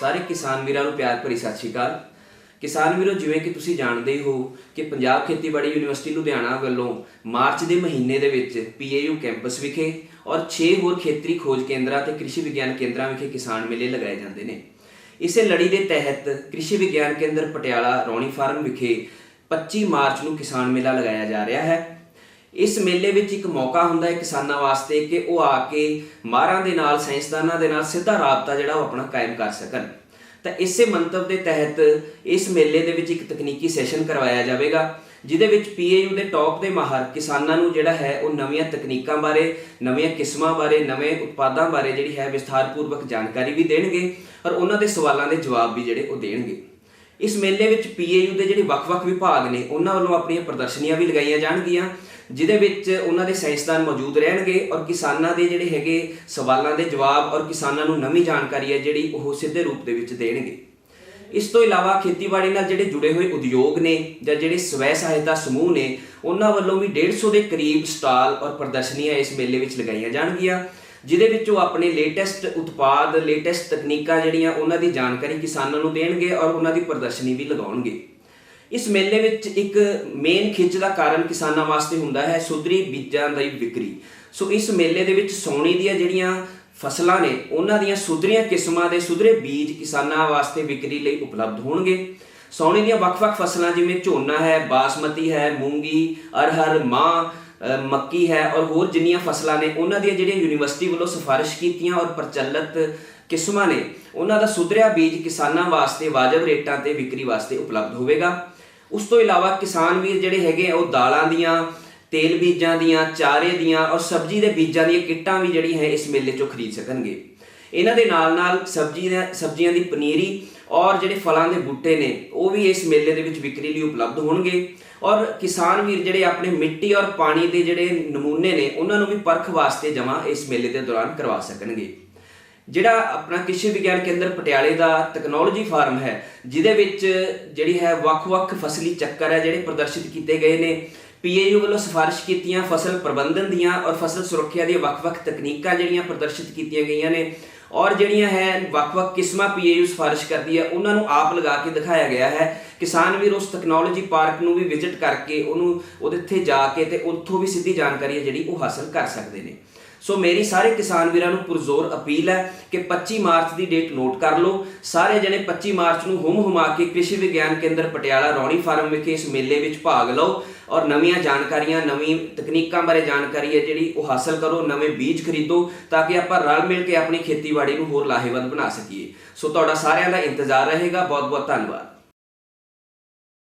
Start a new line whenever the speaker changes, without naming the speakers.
ਸਾਰੇ ਕਿਸਾਨ ਵੀਰਾਂ ਨੂੰ ਪਿਆਰ ਭਰੀ ਸਤਿ ਸ਼੍ਰੀ ਅਕਾਲ। ਕਿਸਾਨ ਵੀਰੋ, ਜਿਵੇਂ ਕਿ ਤੁਸੀਂ ਜਾਣਦੇ ਹੀ ਹੋ ਕਿ ਪੰਜਾਬ ਖੇਤੀਬਾੜੀ ਯੂਨੀਵਰਸਿਟੀ ਲੁਧਿਆਣਾ ਵੱਲੋਂ ਮਾਰਚ ਦੇ ਮਹੀਨੇ ਦੇ ਵਿੱਚ ਪੀਏਯੂ ਕੈਂਪਸ ਵਿਖੇ ਔਰ 6 ਹੋਰ ਖੇਤਰੀ ਖੋਜ ਕੇਂਦਰਾਂ ਤੇ ਕ੍ਰਿਸ਼ੀ ਵਿਗਿਆਨ ਕੇਂਦਰਾਂ ਵਿਖੇ ਕਿਸਾਨ ਮੇਲੇ ਲਗਾਏ ਜਾਂਦੇ ਨੇ। ਇਸੇ ਲੜੀ ਦੇ ਤਹਿਤ ਕ੍ਰਿਸ਼ੀ ਵਿਗਿਆਨ ਕੇਂਦਰ ਪਟਿਆਲਾ ਰੌਣੀ ਫਾਰਮ ਵਿਖੇ 25 ਮਾਰਚ ਨੂੰ ਕਿਸਾਨ ਮੇਲਾ ਲਗਾਇਆ ਜਾ ਰਿਹਾ ਹੈ। ਇਸ ਮੇਲੇ ਵਿੱਚ ਇੱਕ ਮੌਕਾ ਹੁੰਦਾ ਹੈ ਕਿਸਾਨਾਂ ਵਾਸਤੇ ਕਿ ਉਹ ਆ ਕੇ ਮਾਹਰਾਂ ਦੇ ਨਾਲ, ਸਾਇੰਸਦਾਨਾਂ ਦੇ ਨਾਲ ਸਿੱਧਾ ਰਾਬਤਾ ਜਿਹੜਾ ਉਹ ਆਪਣਾ ਕਾਇਮ ਕਰ ਸਕਣ। ਤਾਂ ਇਸੇ ਮੰਤਵ ਦੇ ਤਹਿਤ ਇਸ ਮੇਲੇ ਦੇ ਵਿੱਚ ਇੱਕ ਤਕਨੀਕੀ ਸੈਸ਼ਨ ਕਰਵਾਇਆ ਜਾਵੇਗਾ, ਜਿਹਦੇ ਵਿੱਚ ਪੀਏਯੂ ਦੇ ਟੌਪ ਦੇ ਮਾਹਰ ਕਿਸਾਨਾਂ ਨੂੰ ਜਿਹੜਾ ਹੈ ਉਹ ਨਵੀਆਂ ਤਕਨੀਕਾਂ ਬਾਰੇ, ਨਵੀਆਂ ਕਿਸਮਾਂ ਬਾਰੇ, ਨਵੇਂ ਉਤਪਾਦਾਂ ਬਾਰੇ ਜਿਹੜੀ ਹੈ ਵਿਸਥਾਰਪੂਰਵਕ ਜਾਣਕਾਰੀ ਵੀ ਦੇਣਗੇ ਔਰ ਉਹਨਾਂ ਦੇ ਸਵਾਲਾਂ ਦੇ ਜਵਾਬ ਵੀ ਜਿਹੜੇ ਉਹ ਦੇਣਗੇ। ਇਸ ਮੇਲੇ ਵਿੱਚ ਪੀਏਯੂ ਦੇ ਜਿਹੜੇ ਵੱਖ-ਵੱਖ ਵਿਭਾਗ ਨੇ, ਉਹਨਾਂ ਵੱਲੋਂ ਆਪਣੀਆਂ ਪ੍ਰਦਰਸ਼ਨੀਆਂ ਵੀ ਲਗਾਈਆਂ ਜਾਣਗੀਆਂ, ਜਿਹਦੇ ਵਿੱਚ ਉਹਨਾਂ ਦੇ ਸਾਇੰਸਦਾਨ ਮੌਜੂਦ ਰਹਿਣਗੇ ਔਰ ਕਿਸਾਨਾਂ ਦੇ ਜਿਹੜੇ ਹੈਗੇ ਸਵਾਲਾਂ ਦੇ ਜਵਾਬ ਔਰ ਕਿਸਾਨਾਂ ਨੂੰ ਨਵੀਂ ਜਾਣਕਾਰੀ ਹੈ ਜਿਹੜੀ ਉਹ ਸਿੱਧੇ ਰੂਪ ਦੇ ਵਿੱਚ ਦੇਣਗੇ। ਇਸ ਤੋਂ ਇਲਾਵਾ ਖੇਤੀਬਾੜੀ ਨਾਲ ਜਿਹੜੇ ਜੁੜੇ ਹੋਏ ਉਦਯੋਗ ਨੇ ਜਾਂ ਜਿਹੜੇ ਸਵੈ ਸਹਾਇਤਾ ਸਮੂਹ ਨੇ, ਉਹਨਾਂ ਵੱਲੋਂ ਵੀ 150 ਦੇ ਕਰੀਬ ਸਟਾਲ ਔਰ ਪ੍ਰਦਰਸ਼ਨੀਆਂ ਇਸ ਮੇਲੇ ਵਿੱਚ ਲਗਾਈਆਂ ਜਾਣਗੀਆਂ। ਜਿਹਦੇ ਵਿੱਚ ਉਹ ਆਪਣੇ ਲੇਟੈਸਟ ਉਤਪਾਦ ਲੇਟੈਸਟ ਤਕਨੀਕਾਂ ਜਿਹੜੀਆਂ, ਉਹਨਾਂ ਦੀ ਜਾਣਕਾਰੀ ਕਿਸਾਨਾਂ ਨੂੰ ਦੇਣਗੇ ਔਰ ਉਹਨਾਂ ਦੀ ਪ੍ਰਦਰਸ਼ਨੀ ਵੀ ਲਗਾਉਣਗੇ। ਇਸ ਮੇਲੇ ਵਿੱਚ ਇੱਕ ਮੇਨ ਖਿੱਚ ਦਾ ਕਾਰਨ ਕਿਸਾਨਾਂ ਵਾਸਤੇ ਹੁੰਦਾ ਹੈ ਸੁਧਰੀ ਬੀਜਾਂ ਦੀ ਵਿਕਰੀ। ਸੋ ਇਸ ਮੇਲੇ ਦੇ ਵਿੱਚ ਸੌਣੀ ਦੀਆਂ ਜਿਹੜੀਆਂ ਫਸਲਾਂ ਨੇ, ਉਹਨਾਂ ਦੀਆਂ ਸੁਧਰੀਆਂ ਕਿਸਮਾਂ ਦੇ ਸੁਧਰੇ ਬੀਜ ਕਿਸਾਨਾਂ ਵਾਸਤੇ ਵਿਕਰੀ ਲਈ ਉਪਲਬਧ ਹੋਣਗੇ। ਸੌਣੀ ਦੀਆਂ ਵੱਖ-ਵੱਖ ਫਸਲਾਂ ਜਿਵੇਂ ਝੋਨਾ ਹੈ, ਬਾਸਮਤੀ ਹੈ, ਮੂੰਗੀ, ਅਰਹਰ, ਮਾਂ ਮੱਕੀ ਹੈ ਔਰ ਹੋਰ ਜਿੰਨੀਆਂ ਫਸਲਾਂ ਨੇ, ਉਹਨਾਂ ਦੀਆਂ ਜਿਹੜੀਆਂ ਯੂਨੀਵਰਸਿਟੀ ਵੱਲੋਂ ਸਿਫਾਰਿਸ਼ ਕੀਤੀਆਂ ਔਰ ਪ੍ਰਚਲਿਤ ਕਿਸਮਾਂ ਨੇ, ਉਹਨਾਂ ਦਾ ਸੁਧਰਿਆ ਬੀਜ ਕਿਸਾਨਾਂ ਵਾਸਤੇ ਵਾਜਬ ਰੇਟਾਂ ਤੇ ਵਿਕਰੀ ਵਾਸਤੇ ਉਪਲਬਧ ਹੋਵੇਗਾ। ਉਸ ਤੋਂ ਇਲਾਵਾ ਕਿਸਾਨ ਵੀਰ ਜਿਹੜੇ ਹੈਗੇ ਆ, ਉਹ ਦਾਲਾਂ ਦੀਆਂ, ਤੇਲ ਬੀਜਾਂ ਦੀਆਂ, ਚਾਰੇ ਦੀਆਂ ਔਰ ਸਬਜ਼ੀ ਦੇ ਬੀਜਾਂ ਦੀਆਂ ਕਿੱਟਾਂ ਵੀ ਜਿਹੜੀ ਹੈ, ਇਸ ਮੇਲੇ ਚੋਂ ਖਰੀਦ ਸਕਣਗੇ। ਇਹਨਾਂ ਦੇ ਨਾਲ ਨਾਲ ਸਬਜ਼ੀ ਦੇ ਸਬਜ਼ੀਆਂ ਦੀ ਪਨੀਰੀ ਔਰ ਜਿਹੜੇ ਫਲਾਂ ਦੇ ਬੂਟੇ ਨੇ, ਉਹ ਵੀ ਇਸ ਮੇਲੇ ਦੇ ਵਿੱਚ ਵਿਕਰੀ ਲਈ ਉਪਲਬਧ ਹੋਣਗੇ। ਔਰ ਕਿਸਾਨ ਵੀਰ ਜਿਹੜੇ ਆਪਣੇ ਮਿੱਟੀ ਔਰ ਪਾਣੀ ਦੇ ਜਿਹੜੇ ਨਮੂਨੇ ਨੇ, ਉਹਨਾਂ ਨੂੰ ਵੀ ਪਰਖ ਵਾਸਤੇ ਜਮ੍ਹਾਂ ਇਸ ਮੇਲੇ ਦੇ ਦੌਰਾਨ ਕਰਵਾ ਸਕਣਗੇ। ਜਿਹੜਾ ਆਪਣਾ ਕ੍ਰਿਸ਼ੀ ਵਿਗਿਆਨ ਕੇਂਦਰ ਪਟਿਆਲੇ ਦਾ ਟੈਕਨੋਲੋਜੀ ਫਾਰਮ ਹੈ, ਜਿਹਦੇ ਵਿੱਚ ਜਿਹੜੀ ਹੈ ਵੱਖ-ਵੱਖ ਫਸਲੀ ਚੱਕਰ ਹੈ ਜਿਹੜੇ ਪ੍ਰਦਰਸ਼ਿਤ ਕੀਤੇ ਗਏ ਨੇ। ਪੀਏਯੂ ਵੱਲੋਂ ਸਿਫਾਰਿਸ਼ ਕੀਤੀਆਂ ਫਸਲ ਪ੍ਰਬੰਧਨ ਦੀਆਂ ਔਰ ਫਸਲ ਸੁਰੱਖਿਆ ਦੀਆਂ ਵੱਖ-ਵੱਖ ਤਕਨੀਕਾਂ ਜਿਹੜੀਆਂ ਪ੍ਰਦਰਸ਼ਿਤ ਕੀਤੀਆਂ ਗਈਆਂ ਨੇ। ਔਰ ਜਿਹੜੀਆਂ ਹੈ ਵੱਖ-ਵੱਖ ਕਿਸਮਾਂ ਪੀਏਯੂ ਸਿਫਾਰਿਸ਼ ਕਰਦੀ ਹੈ, ਉਹਨਾਂ ਨੂੰ ਆਪ ਲਗਾ ਕੇ ਦਿਖਾਇਆ ਗਿਆ ਹੈ। ਕਿਸਾਨ ਵੀਰ ਉਸ ਟੈਕਨੋਲੋਜੀ ਪਾਰਕ ਨੂੰ ਵੀ ਵਿਜ਼ਿਟ ਕਰਕੇ ਉਹਨੂੰ ਉਹਦੇ ਇੱਥੇ ਜਾ ਕੇ ਤੇ ਉੱਥੋਂ ਵੀ ਸਿੱਧੀ ਜਾਣਕਾਰੀ ਹੈ ਜਿਹੜੀ ਉਹ ਹਾਸਲ ਕਰ ਸਕਦੇ ਨੇ। ਸੋ ਮੇਰੀ ਸਾਰੇ ਕਿਸਾਨ ਵੀਰਾਂ ਨੂੰ ਪੁਰਜ਼ੋਰ ਅਪੀਲ ਹੈ ਕਿ 25 ਮਾਰਚ ਦੀ ਡੇਟ ਨੋਟ ਕਰ ਲਓ। ਸਾਰੇ ਜਣੇ 25 ਮਾਰਚ ਨੂੰ ਹੁਮ ਹੁਮਾ ਕੇ ਕ੍ਰਿਸ਼ੀ ਵਿਗਿਆਨ ਕੇਂਦਰ ਪਟਿਆਲਾ ਰੌਣੀ ਫਾਰਮ ਵਿਖੇ ਇਸ ਮੇਲੇ ਵਿੱਚ ਭਾਗ ਲਓ ਔਰ ਨਵੀਆਂ ਜਾਣਕਾਰੀਆਂ, ਨਵੀਂ ਤਕਨੀਕਾਂ ਬਾਰੇ ਜਾਣਕਾਰੀ ਹੈ ਜਿਹੜੀ ਉਹ ਹਾਸਲ ਕਰੋ, ਨਵੇਂ ਬੀਜ ਖਰੀਦੋ ਤਾਂ ਕਿ ਆਪਾਂ ਰਲ ਮਿਲ ਕੇ ਆਪਣੀ ਖੇਤੀਬਾੜੀ ਨੂੰ ਹੋਰ ਲਾਹੇਵੰਦ ਬਣਾ ਸਕੀਏ। ਸੋ ਤੁਹਾਡਾ ਸਾਰਿਆਂ ਦਾ ਇੰਤਜ਼ਾਰ ਰਹੇਗਾ। ਬਹੁਤ ਬਹੁਤ ਧੰਨਵਾਦ।